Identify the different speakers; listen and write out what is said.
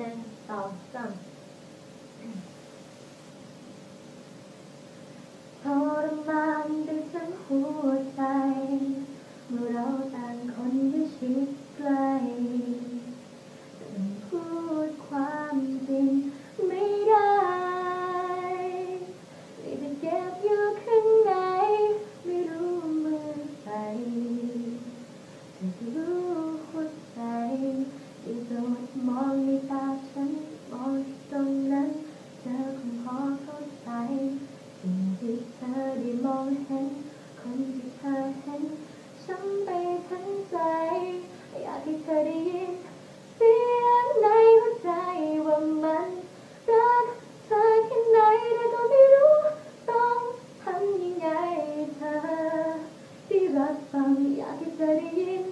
Speaker 1: หนึ่องสามทรมานด้วยทั้งหัวใจเมื่อเราต่างคนได้ชิดใกล้แต่พูดความจริงไม่ได้ไม่ได้เก็บอยู่ข้างในไม่รู้เมื่อไหร่จะรู้หัวใจ ทั้งใจ อยากให้เธอได้ยินเสียงในหัวใจว่ามันรักเธอแค่ไหนแต่ก็ไม่รู้ต้องทำยังไงเธอที่รับฟังอยากให้เธอได้ยิน